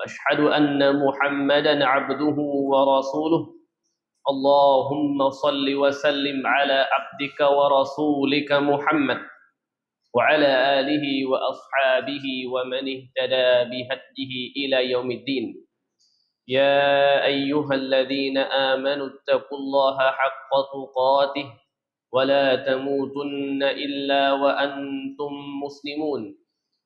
وأشهد أن محمدا عبده ورسوله. اللهم صل وسلم على عبدك ورسولك محمد وعلى آله وأصحابه ومن اهتدى بهديه إلى يوم الدين. يا أيها الذين آمنوا اتقوا الله حق تقاته ولا تموتن إلا وأنتم مسلمون.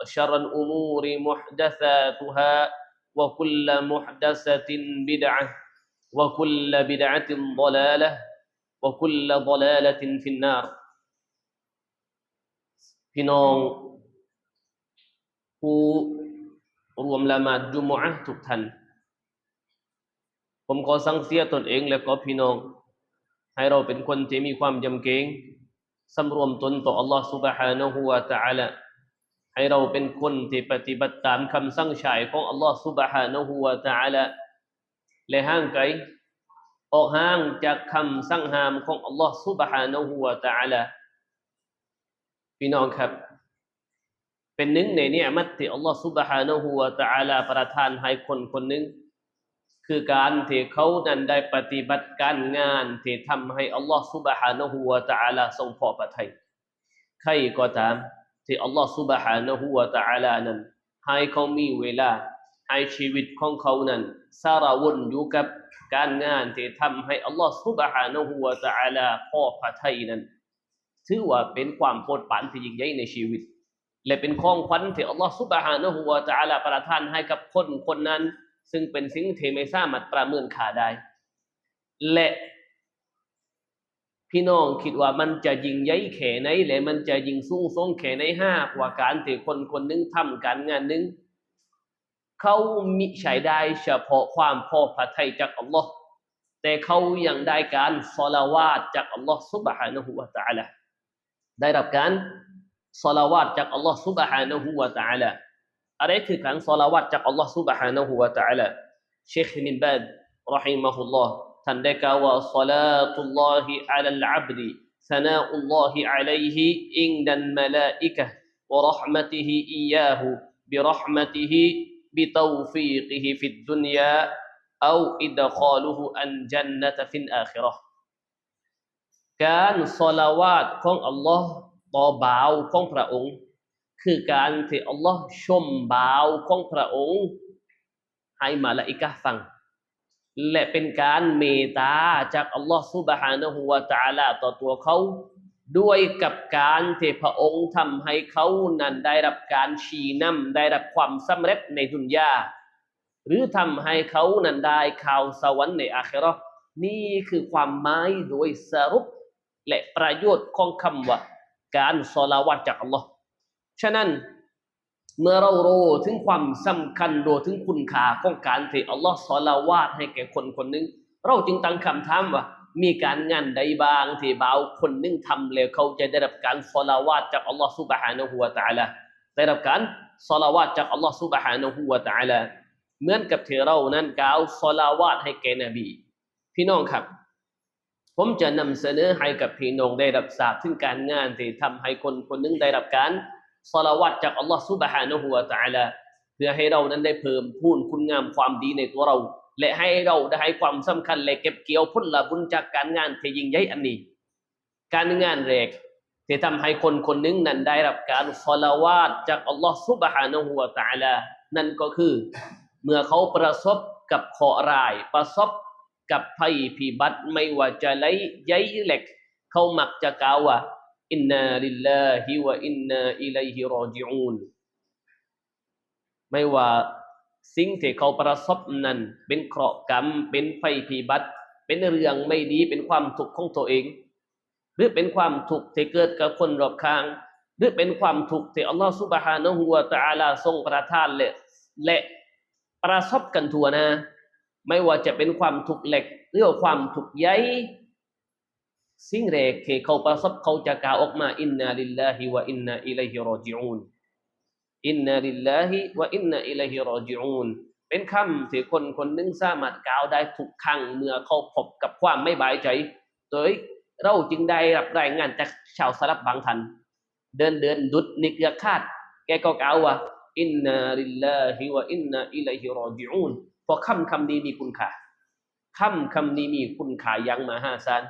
وشر الأمور محدثاتها وكل محدثة بدعة وكل بدعة ضلالة وكل ضلالة في النار พี่น้องผู้รวมละหมาดจุมอะห์ทุกท่าน ผมขอสั่งเสียตนเองและก็พี่น้อง ให้เราเป็นคนที่มีความยำเกรงสำรวมตนต่อ Allah Subhanahu wa Ta'ala ให้เราเป็นคนที่ปฏิบัติตามคำสั่งฉายของอัลลอฮ์ سبحانه และ تعالى และห่างไกลออกห่างจากคำสั่งห้ามของอัลลอฮ์ سبحانه และ تعالى พี่น้องครับ เป็นหนึ่งในเนี่ยมัตที่อัลลอฮ์ سبحانه และ تعالى ประทานให้คนคนหนึ่งคือการที่เขานั้นได้ปฏิบัติการงานที่ทำให้อัลลอฮ์ سبحانه และ تعالى ทรงพอพระทัยใครก็ตาม ที่อัลลอฮฺ سبحانه และ تعالى นั้นให้เขามีเวลาให้ชีวิตของเขานั้นสารวนอยู่กับการงานที่ทำให้อัลลอฮฺ سبحانه และ تعالى พอพระทัยนั้นถือว่าเป็นความโปรดปรานที่ยิ่งใหญ่ในชีวิต และเป็นของขวัญที่อัลลอฮฺ سبحانه และ تعالى ประทานให้กับคนคนนั้น ซึ่งเป็นสิ่งที่ไม่สามารถประเมินค่าได้ และ พี่น้องคิดว่ามันจะยิงใหญ่แค่ไหนและมันจะยิงสูงส่งแค่ไหนห้ากว่าการที่คนคนหนึงทำการงานหนึงเขามิใช้ได้เฉพาะความพอพระทัยจากอัลลอฮ์แต่เขายังได้การสลาวาตจากอัลลอฮ์ سبحانه และ تعالى ได้รับการสลาวาตจากอัลลอฮ์ سبحانه และ تعالى อะไรคือการสลาวาตจากอัลลอฮ์ سبحانه และ تعالى เชคมินบาดรอฮิมะฮุลลอฮ์ ท่านได้กล่าวว่า صلاة الله على العبد ثناء الله عليه عند الملائكة ورحمته إياه برحمته بتوفيقه في الدنيا أو إدخاله أن جنة في الآخرة การสลาวาตของอัลลอฮ์ต่อบ่าวของพระองค์ คือการที่อัลลอฮ์ชมบ่าวของพระองค์ ให้มาละอิกะฟัง และเป็นการเมตตาจากอัลลอฮ์ซุบฮานะฮูวะตะอาลาต่อตัวเขาด้วยกับการที่พระองค์ทำให้เขานั้นได้รับการชี้นำได้รับความสำเร็จในดุนยาหรือทำให้เขานั้นได้ข่าวสวรรค์ในอาครานี่คือความหมายโดยสรุป และประโยชน์ของคำว่า การสลาวัตจากอัลลอฮ์ฉะนั้น เมื่อเราโรถึงความสำคัญโรถึงคุณค่าของการที่อัลลอฮฺสอนละวาดให้แก่คนคนหนึ่งเราจึงตั้งคำถามว่า มีการงานใดบ้างที่บ่าวคนหนึ่งทำแล้วเขาจะได้รับการสละวาดจากอัลลอฮฺสุบฮานะฮูวะตะลาได้รับการสละวาดจากอัลลอฮฺสุบฮานะฮูวะตะลาเหมือนกับที่เรานั้นกล่าวสละวาดให้แก่นบี พี่น้องครับ ผมจะนำเสนอให้กับพี่น้องได้รับทราบถึงการงานที่ทำให้คนคนนึงได้รับการ สละวัตจากอัลลอฮ์ซุบฮานะฮูวะตะอาลาเพื่อให้เรานั้นได้เพิ่มพูนคุณงามความดีในตัวเรา และให้เราได้ให้ความสำคัญและเก็บเกี่ยวผลบุญจากการงานที่ยิ่งใหญ่อันนี้ การงานแรกที่ทำให้คนคนหนึงนั้นได้รับการสละวาตจากอัลลอฮ์ซุบฮานะฮูวะตะอาลานั่นก็คือ เมื่อเขาประสบกับเคราย ประสบกับภัยพิบัติไม่ว่าจะไร้ใยเหล็ก เขามักจะกล่าวว่า อินนาลิลลาฮิวะอินนาอิลัยฮิรอจิอูนไม่ว่าสิ่งที่เขาประสบนั้น เป็นเคราะห์กรรม เป็นภัยพิบัติ เป็นเรื่องไม่ดี เป็นความทุกข์ของตัวเอง หรือเป็นความทุกข์ที่เกิดกับคนรอบข้าง หรือเป็นความทุกข์ที่อัลลอฮฺซุบฮานะฮูวะตะอาลาทรงประทานและและประสบกันทั่วหน้าไม่ว่าจะเป็นความทุกข์เล็กหรือความทุกข์ใหญ่ สิ่งแรกที่เขาประสบเขาจะกล่าวออกมาอินนาลิลลาฮิวะอินนาอิลัยฮิรอจิอูนอินนาลิลลาฮิวะอินนาอิลัยฮิรอจิอูนเป็นคำที่คนคนหนึ่งสามารถกล่าวได้ทุกครั้งเมื่อเขาพบกับความไม่บายใจโดยเราจึงได้รับรายงานจากชาวสลับบางทัน เดินเดินดุดนิกยาคาดแกก็กล่าวว่าอินนาลิลลาฮิวะอินนาอิลัยฮิรอจิอูนเพราะคำคำนี้มีคุณค่าคำคำนี้มีคุณค่าอย่างมหาศาล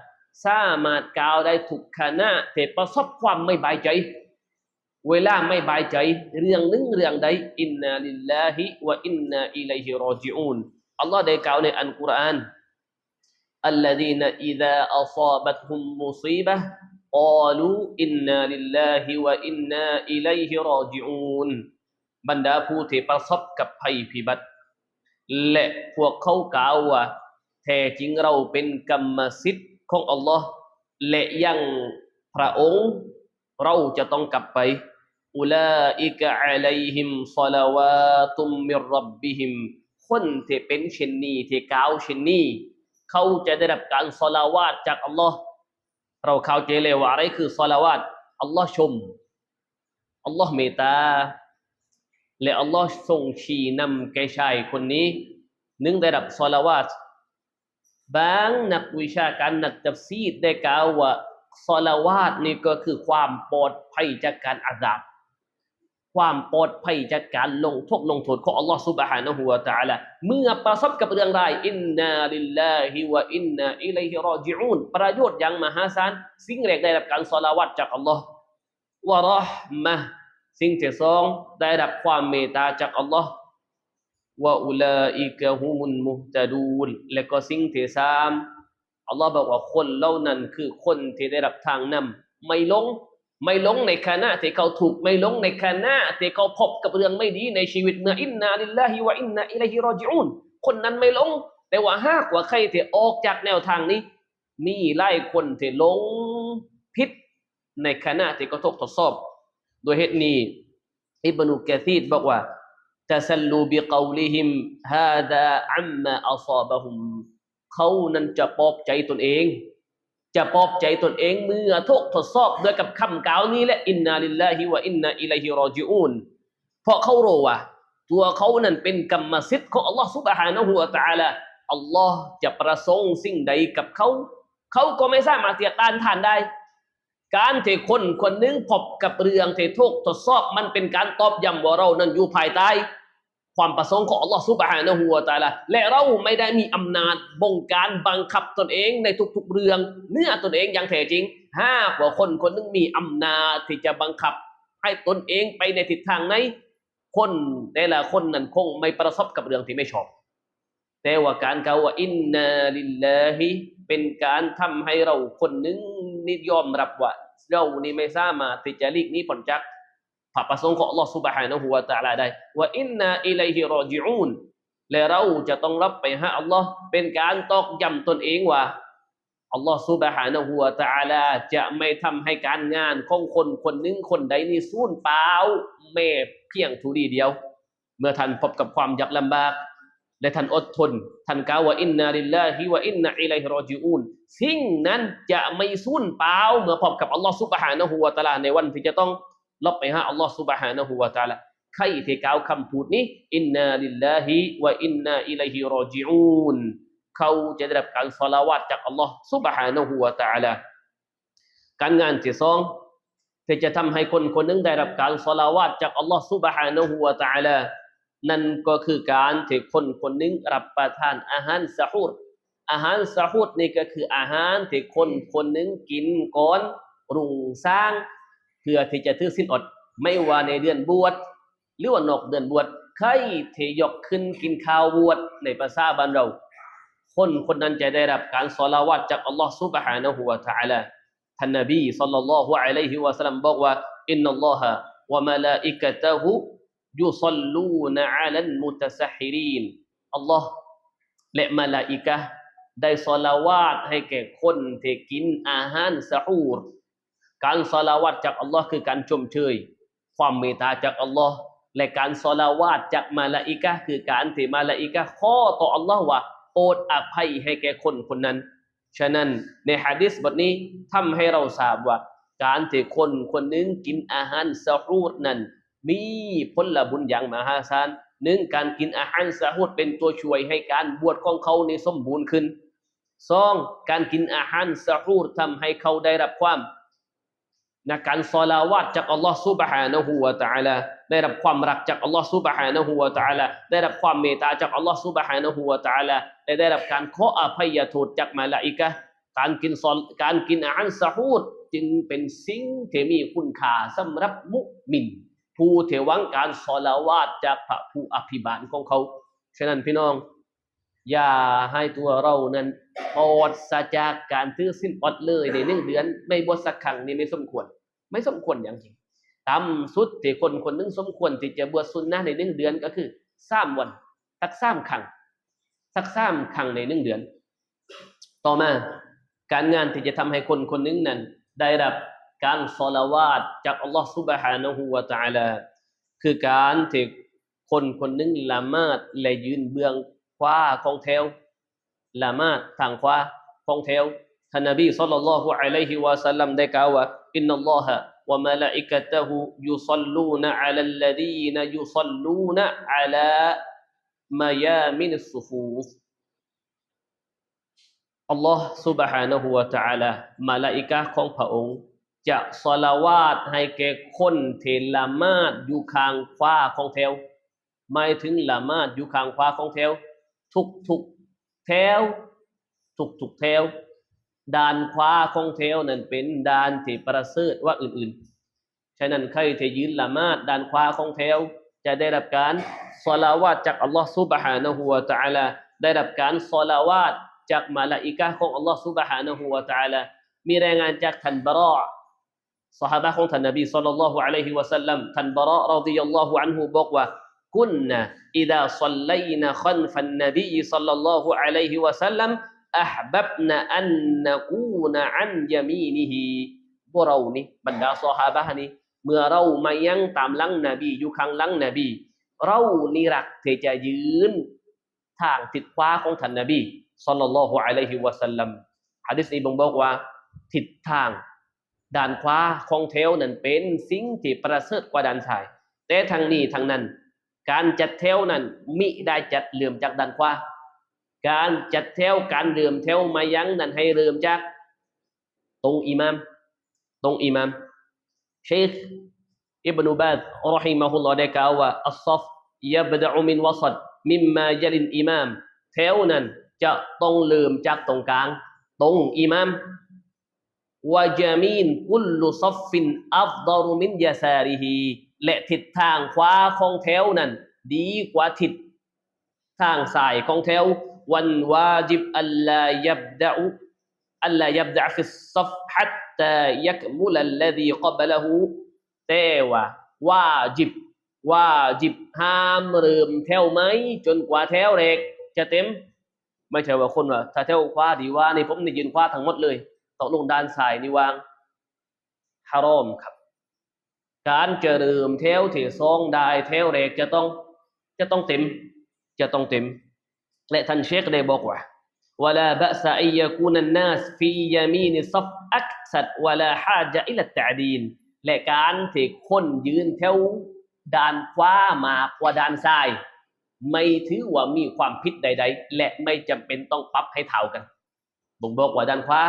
สามารถกล่าวได้ทุกขณะแต่ประสบความไม่บายใจ เวลาไม่บายใจ เรื่องหนึ่งเรื่องใดอินนาลิลลาฮิวะอินนาอิลัยฮิรอจิอูนอัลลอฮ์ได้กล่าวในอัลกุรอาน الذين إذا أصابتهم مصيبة قالوا إنا لله وإنا إليه راجعون บรรดาผู้ที่ประสบกับภัยพิบัติ และพวกเขากล่าวว่าแท้จริงเราเป็นกรรมสิทธิ์ ของอัลลอฮ์และยังพระองค์ เราจะต้องกลับไปอุลาอิกะอะลัยฮิมศอลาวาตุมมิรับบิฮิมคนที่เป็นเช่นนี้ที่กล่าวเช่นนี้เขาจะได้รับการสลาวาตจากอัลลอฮ์เราเข้าใจเลยว่าอะไรคือสลาวาตอัลลอฮ์ชมอัลลอฮ์เมตตาและอัลลอฮ์ทรงชี้นำแก่ชายคนนี้ นึ่งได้รับสลาวาต บางนักวิชาการนักตัฟซีดได้กล่าวว่าสลาวาตนี่ก็คือความปลอดภัยจากการอาดาบ ความปลอดภัยจากการลงโทษลงโทษของอัลลอฮ์ سبحانه และ تعالى เมื่อประสบกับเรื่องร้ายอินนาลิลลาฮิวะอินนาอิลัยฮิรอจิอูนประโยชน์อย่างมหาศาลสิ่งแรกได้รับการสลาวัตจากอัลลอฮ์วะเราะห์มะห์สิ่งที่สองได้รับความเมตตาจากอัลลอฮ์ วะอุลาอิกะฮุมุลมุฮตะดูนและก็สิ่งที่สามอัลลอฮ์บอกว่าคนเหล่านั้นคือคนที่ได้รับทางนำไม่หลง ไม่หลงในขณะที่เขาถูกไม่หลงในขณะที่เขาพบกับเรื่องไม่ดีในชีวิตเมื่ออินนาลิลลาฮิวะอินนาอิลัยฮิรอจิอูนคนนั้นไม่หลง แต่ว่าหากว่าใครที่ออกจากแนวทางนี้ มีหลายคนที่หลงผิดในขณะที่เขาถูกทดสอบโดยเหตุนี้อิบนุกะซีดบอกว่า تسلوا بقولهم هذا عما أصابهم เขานั้นจะปลอบใจตนเอง จะปลอบใจตนเองเมื่อทุกทดสอบด้วยกับคำกล่าวนี้และอินนาลิลลาฮิวะอินนาอิลัยฮิรอจิอูนเพราะเขารู้ว่า ตัวเขานั้นเป็นกรรมสิทธิ์ของอัลลอฮ์ سبحانه และ تعالى อัลลอฮ์จะประสงค์สิ่งใดกับเขา เขาก็ไม่สามารถที่จะต้านทานได้ การที่คนคนนึงพบกับเรื่องที่ทุกทดสอบมันเป็นการตอบย้ำว่าเรานั้นอยู่ภายใต้ความประสงค์ของอัลลอฮฺสุบฮานะฮูวะตาละและเราไม่ได้มีอำนาจบงการบังคับตนเองในทุกๆเรื่อง เนื้อตนเองอย่างแท้จริงหากว่าคนคนนึงมีอำนาจที่จะบังคับให้ตนเองไปในทิศทางไหนคนแต่ละคนนั้นคงไม่ประสบกับเรื่องที่ไม่ชอบ แต่ว่าการกล่าวว่าอินนาลิลลาฮิเป็นการทำให้เราคนนึงนิยอมรับว่า เรานี่ไม่สามารถที่จะลีกนี้ผลจากพระประสงค์ของ Allah Subhanahu wa Taala ได้ว่าอินนาอิลัยฮิรอจิอูนและเราจะต้องรับไปหาอัลลอฮ์เป็นการตอกย้ำตนเองว่าอัลลอฮ์ Subhanahu wa Taala จะไม่ทำให้การงานของคนคนหนึ่งคนใดนี่สูญเปล่าแม้เพียงทุลีเดียว เมื่อท่านพบกับความยากลำบาก และท่านอดทน ท่านกล่าวว่าอินนาลิลลาฮิวะอินนาอิลัยฮิรอจิอูนสิ่งนั้นจะไม่สูญเปล่าเมื่อพบกับอัลลอฮ์ซุบฮานะฮูวะตะอาลาในวันที่จะต้องลบไปหาอัลลอฮ์ซุบฮานะฮูวะตะอาลาใครที่กล่าวคำพูดนี้อินนาลิลลาฮิวะอินนาอิลัยฮิรอจิอูนเขาจะได้รับการสละวาดจากอัลลอฮ์ซุบฮานะฮูวะตะอาลาการงานที่สองที่จะทำให้คนคนนึงได้รับการสละวาดจากอัลลอฮ์ซุบฮานะฮูวะตะอาลา นั่นก็คือการที่คนคนนึงรับประทานอาหารสะฮูดอาหารสะฮูดนี่ก็คืออาหารที่คนคนนึงกินก่อนรุงสร้าง เพื่อที่จะถือสิ้นอด ไม่ว่าในเดือนบวชหรือว่านอกเดือนบวชใครที่ยกขึ้นกินข้าวบวชในภาษาบ้านเรา คนคนนั้นจะได้รับการสละวัดจากอัลลอฮ์ซุบฮานะฮูวะตะอาลาท่านนบีสัลลัลลอฮุอะลัยฮิวะสัลลัมบอกว่าอินนัลลอฮะวะมะลาอิกะตะฮู ยุศ็อลลูนอะลัลมุตะซัฮิรีนอัลลอฮ์และมะลาอิกะได้สลาวาตให้แก่คนที่กินอาหารสะฮูรการสลาวาตจากอัลลอฮ์คือการชมเชยความเมตตาจากอัลลอฮ์และการสลาวาตจากมาลาอิกะคือการที่มาลาอิกะฮ์ขอต่ออัลลอฮ์ว่าโปรดอภัยให้แก่คนคนนั้น ฉะนั้นในฮะดิษบทนี้ทำให้เราทราบว่า การที่คนคนนึงกินอาหารสะฮูดนั้น มีผละบุญอย่างมหาศาลหนึ่งการกินอาหารสะฮุดเป็นตัวช่วยให้การบวชของเขาในสมบูรณ์ขึ้นสองการกินอาหารสะฮูดทำให้เขาได้รับความนะการซอลาวาดจากอัลลอฮ์ซุบฮานะฮูวะตะอาลาได้รับความรักจากอัลลอฮ์ซุบฮานะฮูวะตะอาลาได้รับความเมตตาจากอัลลอฮ์ซุบฮานะฮูวะตะอาลาและได้รับการขออภัยโทษจากมาลาอิกะการกินซอลการกินอาหารสะฮูดจึงเป็นสิ่งที่มีคุณค่าสำหรับมุมิน ผู้ที่หวังการซอลาวาตจากพระผู้อภิบาลของเขา ฉะนั้นพี่น้อง อย่าให้ตัวเรานั้นอดสจากการถือสิ้นอดเลยในหนึ่งเดือน ไม่บวชสักครั้งนี่ไม่สมควร ไม่สมควรอย่างจริงตำสุดที่คนคนหนึงสมควรที่จะบวชสุนนะในหนึ่งเดือนก็คือสามวันสักสามครั้งสักสามครั้งในหนึ่งเดือน ต่อมาการงานที่จะทำให้คนคนหนึงนั้น ได้รับ การสลาวาตจากอัลลอฮ์ سبحانه และ تعالى คือการที่คนคนหนึงละหมาดและยืนเบื้องขวาของแถวละหมาดทางขวาของแถวท่านนบีศ็อลลัลลอฮุอะลัยฮิวะสัลลัมได้กล่าวว่าอินนัลลอฮะวะมะลาอิกะตะฮุยุศ็อลลูนอะลัลลดีนยุศ็อลลูนอะลามายามินสุฟูฟ อัลลอฮ์ سبحانه และ تعالى มาลาอิกะห์ของพระองค์ จะสลาวาดให้แก่คนเทละมาดอยู่ข้างคว้าของแถวหมายถึงละมาดอยู่ข้างคว้าของแถวทุกทุกแถวทุกทุกแถวด่านคว้าของแถวนั้นเป็นด่านที่ประเสริฐว่าอื่นๆ ฉะนั้นใครที่ยืนละมาดด่านคว้าของแถวจะได้รับการสลาวาดจากอัลลอฮฺซุบฮานะฮูวะตะอาลาได้รับการสลาวาดจากมาลาอิกะของอัลลอฮฺซุบฮานะฮูวะตะอาลามีรายงานจากท่านบรอ สหายของท่านนบีสัลลัลลอฮุอะลัยฮิวะสัลลัมท่านบรารอดิยัลลอฮุอันฮุบอกว่าคุณนะอิดะซัลลัยนะขันฟันนบีสัลลัลลอฮุอะลัยฮิวะสัลลัมอัฮบับนะอันนะกูนะอันยามีนิฮีบรานี่บรรดาสหายนี่เมื่อเรามายังตามหลังนบีอยู่ข้างหลังนบี เรานี่รักที่จะยืนทางติดคว้าของท่านนบีสัลลัลลอฮุอะลัยฮิวะสัลลัมฮะดิษนี้บ่งบอกว่าทิศทาง ด้านขวาของแถวนั้นเป็นสิ่งที่ประเสริฐกว่าด้านซ้าย แต่ทางนี้ทางนั้น การจัดแถวนั้นมิได้จัดเหลื่อมจากด้านขวาการจัดแถวการเหลื่อมแถวมายังนั้นให้เริ่อมจาก ตรงอิหมาม ตรงอิหมามเชคอิบนุบาซรอฮิมะฮุลลอฮ์ได้กล่าวว่าอัศฟยับดะอุมินวะซัดมิมมายลินอิหมามแถวนั้นจะต้องเริ่มจากตรงกลาง ตรงอิหมาม วะจามีนกุลลุซัฟฟินอัฟดารุมินยาซาริฮีและทิศทางขวาของแถวนั้น ดีกว่าทิศทางซ้ายของแถววันวาจิบอัลลายับดะอุอัลลายับดะฟิสซัฟฮัตตายักมุลัลลดีกับละหูแต่ว่าวาจิบวาจิบห้ามเริ่มแถวไหม จนกว่าแถวแรกจะเต็ม ไม่ใช่ว่าคนว่าถ้าแถวขวาดีว่านี่ผมนี่ยืนขวาทั้งหมดเลย ตกลงด้านซ้ายนี่วางฮารอมครับ การจะเริ่มแถวที่สองได้แถวแรกจะต้องจะต้องเต็ม จะต้องเต็ม และท่านเชคได้บอกว่า ولا بأس أن يكون الناس في يمين الصف أكثر ولا حاجة إلى التعديل และการที่คนยืนแถวด้านขวามากกว่าด้านซ้าย ไม่ถือว่ามีความผิดใด ๆ และไม่จำเป็นต้องปรับให้เท่ากันบ่งบอกว่าด้านขวา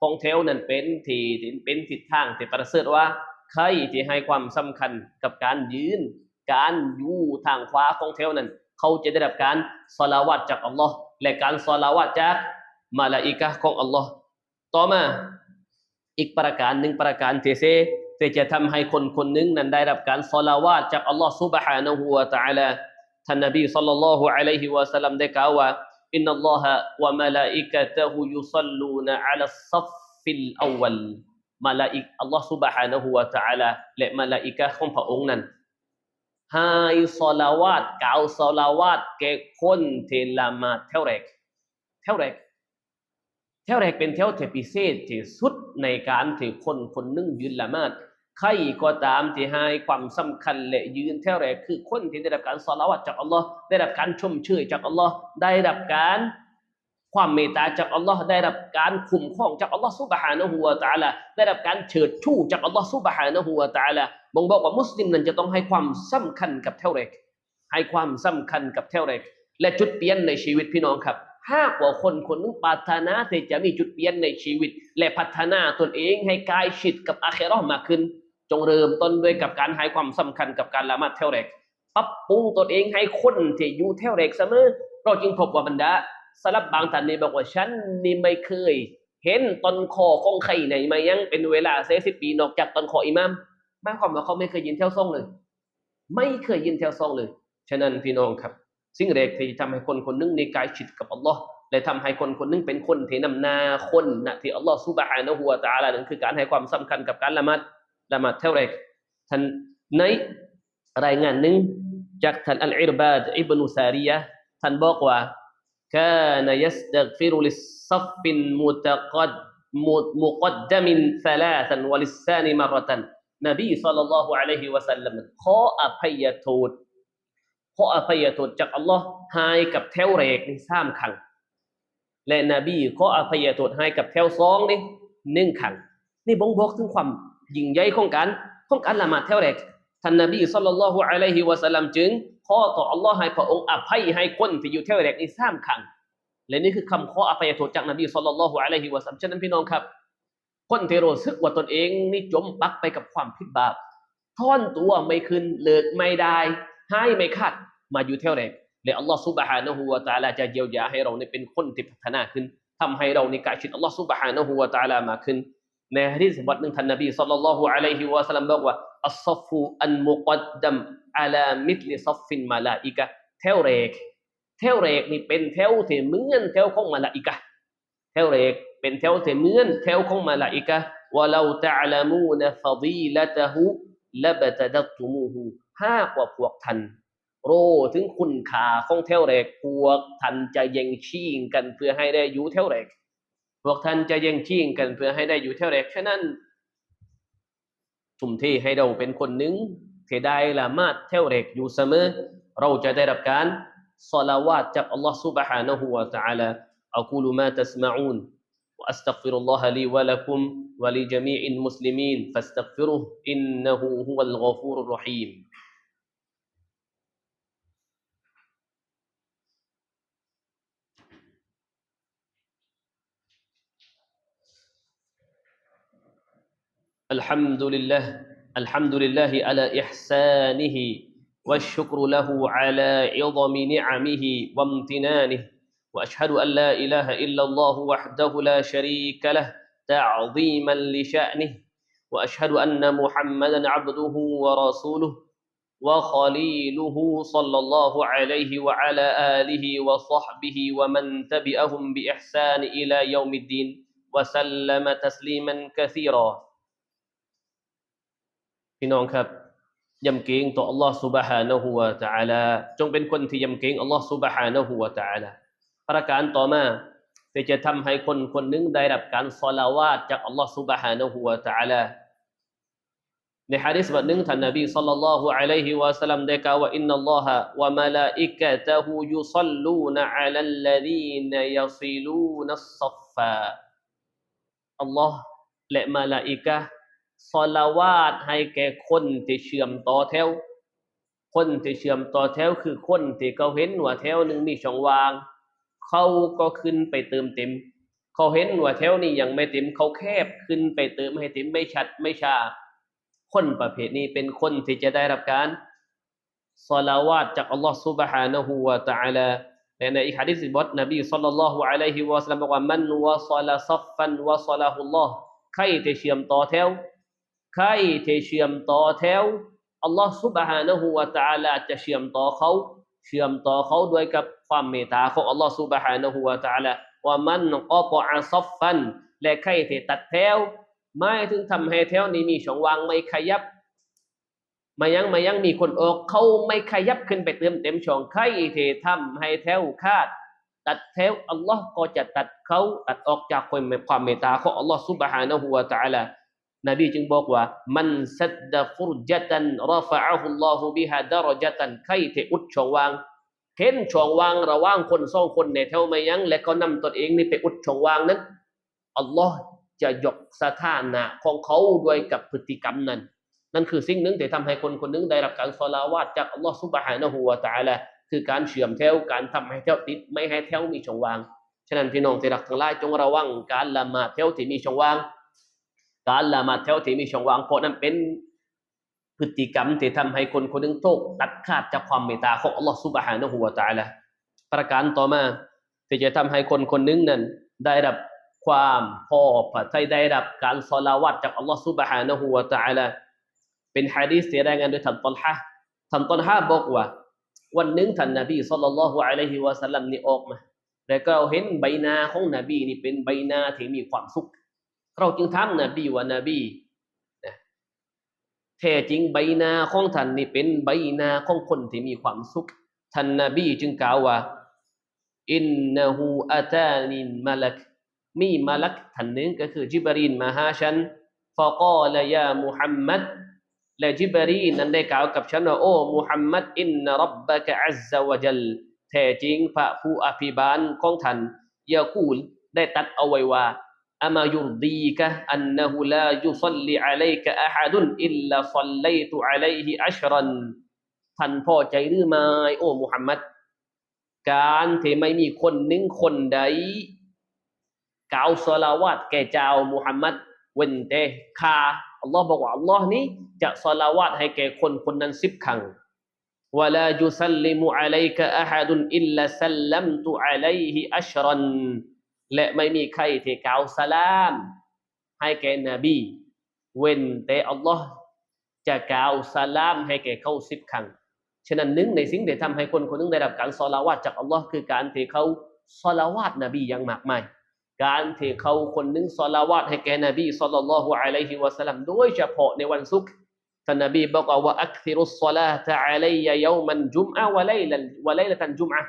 ของเทวนั้นเป็นที่ที่เป็นทิศทางที่ประเสริฐว่า ใครที่ให้ความสำคัญกับการยืน การอยู่ทางขวาของเทวนั้น เขาจะได้รับการสลาวัตจากอัลลอฮ์และการสลาวัตจากมาลาอิกะห์ของอัลลอฮ์ต่อมา อีกประการหนึ่งประการเทเซที่จะทำให้คนคนหนึ่งนั้นได้รับการสลาวาตจากอัลลอฮ์ سبحانه และ تعالى ท่านนบีศ็อลลัลลอฮุอะลัยฮิวะสัลลัมได้กล่าวว่า อินนัลลอฮะวะมะลาอิกะตะฮุยุศ็อลลูนอะลัสซัฟฟิลอวัลมะลาอิกอัลลอฮ์ سبحانه และ تعالى และมะลาอิกะห์ของพระองค์นั้นให้สลาวาตกล่าวสลาวาตแก่คนที่ละหมาดเท่าแรกเท่าแรก แถวแรกเป็นแถวที่พิเศษที่สุดในการที่คนคนหนึงยืนละหมาด ใครก็ตามที่ให้ความสำคัญและยืนแถวแรคือคนที่ได้รับการสละวัตจากอัลลอฮ์ได้รับการชมเชยจากอัลลอฮ์ได้รับการความเมตตาจากอัลลอฮ์ได้รับการคุ้มครองจากอัลลอฮ์ซุบฮานะฮูวะตาลาได้รับการเฉิดชูจากอัลลอฮ์ซุบฮานะฮูวะตาลาบ่งบอกว่ามุสลิมนั้นจะต้องให้ความสำคัญกับแถวแรให้ความสำคัญกับแถวแรและจุดเปลี่ยนในชีวิตพี่น้องครับหากว่าคนคนหนึงปรารถนาที่จะมีจุดเปลี่ยนในชีวิต และพัฒนาตนเองให้กายชิดกับอาเคราะห์มากขึ้น จงเริ่มต้นด้วยกับการให้ความสำคัญกับการละหมาดเท่าแรกปรับปรุงตนเองให้คนที่อยู่เท่าแรกเสมอ เราจึงพบว่าบรรดาสลับบางท่านนี่บอกว่าฉันนี่ไม่เคย เห็นต้นคอของใครไหนมายังเป็นเวลาเซสิบปีนอกจากต้นคออิมามหมายความว่าเขาไม่เคยยินเท่าซ่องเลย ไม่เคยยินเท่าซ่องเลย ฉะนั้นพี่น้องครับ สิ่งแรกที่ทำให้คนคนหนึงในกายชิดกับอัลลอฮ์และทำให้คนคนหนึงเป็นคนที่นำหนาคนนะที่อัลลอฮ์ซุบฮานะฮูวตะอาลานั่นคือการให้ความสำคัญกับการละหมาด ละหมาดเท่าไรกท่านในรายงานหนึ่งจากท่านอัลอิรบาดอิบนุซารียะห์ท่านบอกว่า كان يستغفر للصف متقد مقدم ثلاثا وللثاني مرة นบีศ็อลลัลลอฮุอะลัยฮิวะสัลลัมขออภัยโทษ ขออภัยโทษจากอัลลอฮ์ให้กับแถวแรกนี่สามครั้ง และนบีขออภัยโทษให้กับแถวสองนี่หนึ่งครั้ง นี่บ่งบอกถึงความ ยิ่งใหญ่ของการของการละหมาดแถวแรกท่านนบีศ็อลลัลลอฮุอะลัยฮิวะสัลลัมจึงขอต่ออัลลอฮ์ให้พระองค์อภัยให้คนที่อยู่แถวแรกนี่สามครั้งและนี่คือคำขออภัยโทษจากนบีศ็อลลัลลอฮุอะลัยฮิวะสัลลัมฉะนั้นพี่น้องครับ คนที่รู้สึกว่าตนเองนี่จมปักไปกับความผิดบาปท่อนตัวไม่ขึ้นเลิกไม่ได้ให้ไม่ขาดมาอยู่เท่าแรกและอัลลอฮฺซุบฮานะฮูวะตะอาลาจะเยียวยาให้เราเนี่เป็นคนที่พัฒนาขึ้นทำให้เราในกายชิดอัลลอฮฺซุบฮานะฮูวะตะอาลามาขึ้น ในฮะดีษบทหนึ่งท่านนบีสัลลัลลอฮุอะลัยฮิวะสัลลัมบอกว่าอัศฟูอันมุกัดดัมอัลามิดลิซัฟฟินมาลาอิกะเทวเรกเทวเรกนี่เป็นเทวเสมือนเทวของมาลาอิกะเทวเรกเป็นเทวเสมือนเทวของมาลาอิกะว่าเราจะลามูนฟดีละตะฮูละบะตะดัตุมูฮูห้ากว่าพวกท่านโรถึงคุณค่าของเทวเรกพวกท่านจะยังชี้กันเพื่อให้ได้อยู่เทวเรก วกท่านจะแย่งชิงกันเพื่อให้ได้อยู่แถวแรกฉะนั้นทุ่มเทให้เราเป็นคนหนึ่งที่ได้ละหมาดแถวแรกอยู่เสมอ เราจะได้รับการสลาวาตจากอัลลอฮฺ سبحانه และ تعالى أقول ما تسمعون وأستغفر الله لي ولكم ولجميع المسلمين فاستغفروه إنه هو الغفور الرحيم الحمد لله الحمد لله على إحسانه والشكر له على عظم نعمه وامتنانه وأشهد أن لا إله إلا الله وحده لا شريك له تعظيما لشأنه وأشهد أن محمدا عبده ورسوله وخليله صلى الله عليه وعلى آله وصحبه ومن تبعهم بإحسان إلى يوم الدين وسلم تسليما كثيرا. พี่น้องครับยำเกรงต่อ Allah سبحانه และ تعالى จงเป็นคนที่ยำเกรง Allah سبحانه และ تعالى ประการต่อมาที่จะทำให้คนคนหนึงได้รับการสลาวาตจากอัลลอฮฺ سبحانه และ تعالى ในฮะดิษบทหนึ่งท่านนบีสัลลัลลอฮุอะลัยฮิวะสัลลัมได้กล่าวว่าอินนัลลอฮะวะมะลาอิกะตะฮูยุศ็อลลูนอะลัลลดีนยัซิลูนัสซัฟฟาอัลลอฮ์และมะลาอิกะห์ สลาวาตให้แก่คนที่เชื่อมต่อแถว ค คนที่เชื่อมต่อแถวคือคนที่เขาเห็นว่าแถวหนึ่งมีช่องว่าง เขาก็ขึ้นไปเติมเต็ม เขาเห็นว่าแถวนี้ยังไม่เต็ม เขาแคบขึ้นไปเติมให้เต็มไม่ชัดไม่ชา คนประเภทนี้เป็นคนที่จะได้รับการสลาวาตจากอัลลอฮ์ سبحانه และ تعالى และในอีกฮะดิษบทนบีศ็อลลัลลอฮุอะลัยฮิวะซัลลัมบอกว่ามันวะซอลซัฟฟันวะซอลาฮุลลอฮ์ใครที่เชื่อมต่อแถว ใครที่เชื่อมต่อแถวอัลลอฮ์ سبحانه และ تعالى จะเชื่อมต่อเขา เชื่อมต่อเขาด้วยกับความเมตตาของอัลลอฮ์ سبحانه และ تعالى ว่ามันก็กอาซัฟฟัน และใครที่ตัดแถวไม่ถึงทำให้แถวนี้มีช่องว่างไม่ขยับมายังมายังมีคนออกเขาไม่ขยับขึ้นไปเติมเต็มช่องใครที่ทำให้แถวคาด ตัดแถวอัลลอฮ์ก็จะตัดเขาตัดออกจากความเมตตาของอัลลอฮ์ سبحانه และ تعالى นบีจึงบอกว่า มันสัดดะฟุรจัตันรฟะอะฮุลลอฮุบิฮะดารจัตันใครที่อุดช่องว่างเห็นช่องว่างระหว่างคนสองคนในแถวมายังและก็นำตนเองนี่ไปอุดช่องว่างนั้นอัลลอฮ์จะยกสถานะของเขาด้วยกับพฤติกรรมนั้น นั่นคือสิ่งหนึ่งที่ทำให้คนคนหนึงได้รับการสลาวาตจากอัลลอฮ์ซุบฮานะฮูวะตาลาคือการเชื่อมแถวการทำให้แถวติดไม่ให้แถวมีช่องว่าง ฉะนั้นพี่น้องที่รักทั้งหลายจงระวังการละหมาดแถวที่มีช่องว่าง การละมาแถวที่มีช่องว่างเพราะนั้นเป็นพฤติกรรมที่ทำให้คนคนหนึงโตกตัดขาดจากความเมตตาของอัลลอฮ์ซุบฮานะฮูวะตะอาลาประการต่อมาที่จะทำให้คนคนหนึงนั้น ได้รับความพอพระทัยได้รับการสลาวัตจากอัลลอฮ์ซุบฮานะฮูวะตะอาลาเป็นฮะดีษที่รายงานโดยท่านตอลฮะท่านตอลฮะบอกว่า วันหนึ่งท่านนบีศ็อลลัลลอฮุอะลัยฮิวะสัลลัมนี่ออกมาแล้วก็เราเห็นใบหน้าของนบีนี่เป็นใบหน้าที่มีความสุข เราจึงถามนบีว่านบีนะแท้จริงใบหน้าของท่านนี่เป็นใบหน้าของคนที่มีความสุขท่านนบีจึงกล่าวว่าอินนะฮูอาตานินมาลักมีมาลักท่านหนึ่งก็คือจิบรีนมาหาฉันฟะกอลยามุฮัมมัดและจิบรีนนั้นได้กล่าวกับฉันว่าโอ้มุฮัมมัดอินนรับบะกะอัซซะวะจัลแท้จริงพระผู้อภิบาลของท่านยากูลได้ตัดเอาไว้ว่า อามายุรดีกะอันนะฮูลายุซัลลิอะลัยกะอะฮัดุนอิลลาซัลลัยตุอะลัยฮิอัชรันท่านพ่อใจหรือไม่โอ้มุฮัมมัดการที่ไม่มีคนหนึ่งคนใดกล่าวสลาวาตแก่เจ้ามุฮัมมัดเว้นแต่ข้าอัลลอฮ์บอกว่าอัลลอฮ์นี้จะสลาวาตให้แก่คนคนนั้นสิบครั้งวะลายุซัลลิมุอะลัยกะอะฮัดุนอิลลาซัลลัมตุอะลัยฮิอัชรัน และไม่มีใครที่กล่าวสลาม ให้แก่นบี เว้นแต่อัลลอฮ์จะกล่าวสลามให้แก่เขาสิบครั้ง ฉะนั้นหนึ่งในสิ่งที่ทำให้คนคนหนึงได้รับการสลาวาตจากอัลลอฮ์คือการที่เขาสลาวาตนบีอย่างมากมาย การที่เขาคนหนึงสลาวาตให้แก่นบีศ็อลลัลลอฮุอะลัยฮิวะสัลลัมโดยเฉพาะในวันศุกร์ท่านนบีบอกว่าอักซิรุสศลาตะอะลัยยะยอมันจุมอะวะไลลันวะไลลตันจุมอะ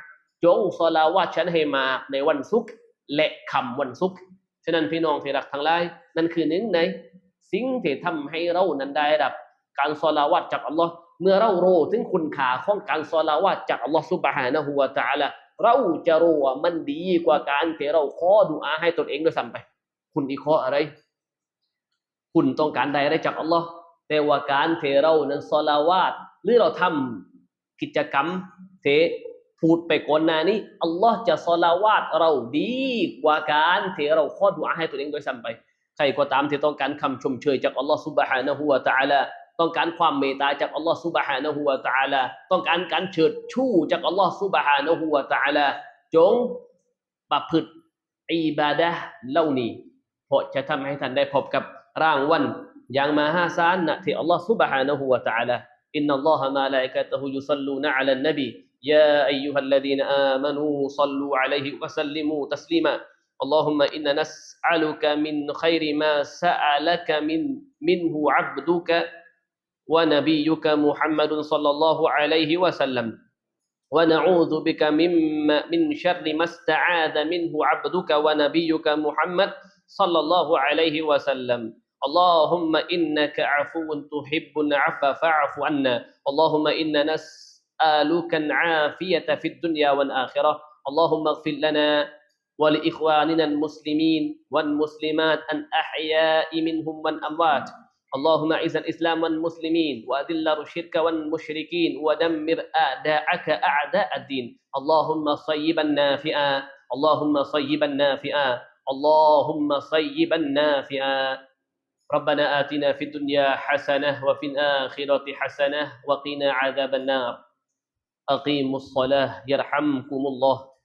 จงสลาวาตฉันให้มากในวันศุกร์ และคำวันศุกร์ฉะนั้นพี่น้องที่รักทั้งหลาย นั่นคือหนึ่งในสิ่งที่ทำให้เรานั้นได้รับ การสลาวาตจากอัลลอฮ์เมื่อเรารู้ถึงคุณค่าของการสลาวาตจากอัลลอฮ์ซุบฮานะฮูวะตะอาลาเราจะรู้ว่ามันดีกว่าการที่เราขอดุอาให้ตนเองด้วยซ้ำไป คุณอีกข้ออะไร คุณต้องการใดอะไรจากอัลลอฮ์แต่ว่าการที่เรานั้นสลาวาตหรือเราทำกิจกรรมเท พูดไปก่อนหน้านี้อัลลอฮ์จะสลาวาตเราดีกว่าการที่เราขอดุอาให้ตัวเองด้วยซ้ำไป ใครก็ตามที่ต้องการคำชมเชยจากอัลลอฮ์ سبحانه และ تعالى ต้องการความเมตตาจากอัลลอฮ์ سبحانه และ تعالى ต้องการการเฉิดชู้จากอัลลอฮ์ سبحانه และ تعالى จงประพฤติอิบาดะห์เหล่านี้เพราะจะทำให้ท่านได้พบกับร่างวันอย่างมหาศาลนะที่อัลลอฮ์ سبحانه และ تعالى อินนัลลอฮะมาลาอิกะตุฮุยุซัลลูนะอะลันนบี يا أيها الذين آمنوا صلوا عليه وسلموا تسليما. اللهم إنا نسألك من خير ما سألك من منه عبدك ونبيك محمد صلى الله عليه وسلم. ونعوذ بك مما من شر ما استعاذ منه عبدك ونبيك محمد صلى الله عليه وسلم. اللهم إنك عفو تحب العفو فاعف عنا. اللهم إنا نسألك العافية في الدنيا والآخرة. اللهم اغفر لنا ولإخواننا المسلمين والمسلمات الأحياء منهم والأموات. اللهم اعز الإسلام والمسلمين وأذل الشرك والمشركين ودمر أعداءك أعداء الدين. اللهم صيبا نافعا اللهم صيبا نافعا اللهم صيبا نافعا ربنا آتنا في الدنيا حسنة وفي الآخرة حسنة وقنا عذاب النار. أقيموا الصلاة يرحمكم الله.